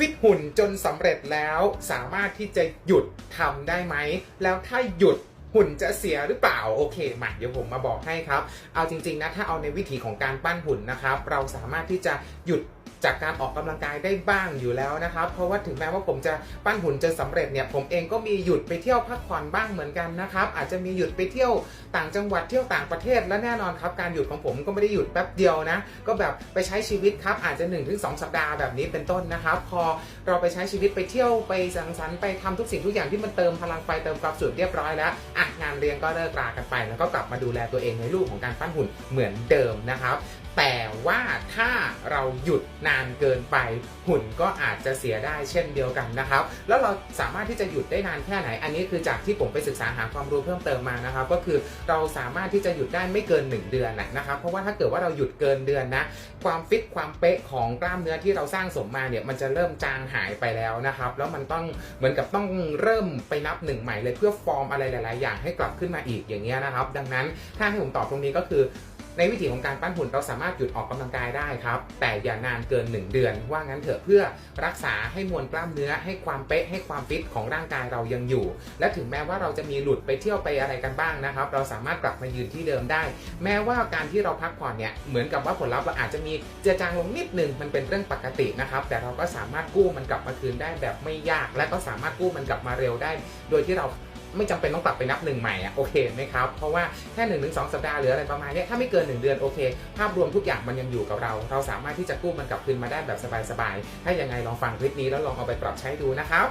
ฟิตหุ่นจนสำเร็จแล้วสามารถที่จะหยุดทำได้ไหม แล้วถ้าหยุดหุ่นจะเสียหรือเปล่าโอเคมาเดี๋ยวผมมาบอกให้ครับ เอาจริงๆนะถ้าเอาในวิธีของการปั้นหุ่นนะครับ เราสามารถที่จะหยุด จากการออกกำลังกายได้บ้างอยู่แล้วนะครับ เพราะว่าถึงแม้ว่าผมจะปั้นหุ่นจนสำเร็จเนี่ยผมเองก็มีหยุดไปเที่ยวพักผ่อนบ้างเหมือนกันนะครับ อาจจะมีหยุดไปเที่ยวต่างจังหวัดเที่ยวต่างประเทศและแน่นอนครับการหยุดของผมก็ไม่ได้หยุดแป๊บเดียวนะ ก็แบบไปใช้ชีวิตครับอาจจะ 1-2 สัปดาห์แบบนี้เป็นต้นนะครับ พอเราไปใช้ชีวิตไปเที่ยวไปสังสรรค์ไปทำทุกสิ่งทุกอย่างที่มันเติมพลังไฟเติมความสุขเรียบร้อยแล้วอะงานเรียนก็เลิกรากันไป แล้วก็กลับมาดูแลตัวเองในรูปของการปั้นหุ่นเหมือนเดิมนะครับ แต่ว่าถ้าเราหยุดนานเกินไป หุ่นก็อาจจะเสียได้เช่นเดียวกันนะครับ แล้วเราสามารถที่จะหยุดได้นานแค่ไหน อันนี้คือจากที่ผมไปศึกษาหาความรู้เพิ่มเติมมานะครับ ก็คือเราสามารถที่จะหยุดได้ไม่เกิน 1 เดือนนะครับ เพราะว่าถ้าเกิดว่าเราหยุดเกินเดือนนะความฟิตความเป๊ะของกล้ามเนื้อที่เราสร้างสมมาเนี่ยมันจะเริ่มจางหายไปแล้วนะครับแล้วมันต้องเหมือนกับต้องเริ่มไปนับหนึ่งใหม่เลยเพื่อฟอร์มอะไรหลาย ๆ อย่างให้กลับขึ้นมาอีกอย่างเงี้ยนะครับ ดังนั้นถ้าให้ผมตอบตรงนี้ก็คือ ในวิธีของการปั้นหุ่นเราสามารถหยุดออกกำลังกายได้ครับ แต่อย่านานเกิน 1 เดือน ว่างั้นเถอะเพื่อรักษาให้มวลกล้ามเนื้อให้ความเป๊ะให้ความฟิตของร่างกายเรายังอยู่ และถึงแม้ว่าเราจะมีหลุดไปเที่ยวไปอะไรกันบ้างนะครับ เราสามารถกลับมายืนที่เดิมได้ แม้ว่าการที่เราพักผ่อนเนี่ยเหมือนกับว่าผลลัพธ์เราอาจจะมีเจือจางลงนิดนึงมันเป็นเรื่องปกตินะครับแต่เราก็สามารถกู้มันกลับมาคืนได้แบบไม่ยาก และก็สามารถกู้มันกลับมาเร็วได้ โดยที่เรา ไม่จำเป็นต้องกลับไปนับหนึ่งใหม่อะโอเคไหมครับ เพราะว่าแค่หนึ่งถึงสสัปดาห์หรืออะไรประมาณนี้ถ้าไม่เกิน 1 เดือนโอเค ภาพรวมทุกอย่างมันยังอยู่กับเรา เราสามารถที่จะกู้มันกลับคืนมาได้แบบสบายๆถ้ายังไงลองฟังคลิปนี้แล้วลองเอาไปปรับใช้ดูนะครับ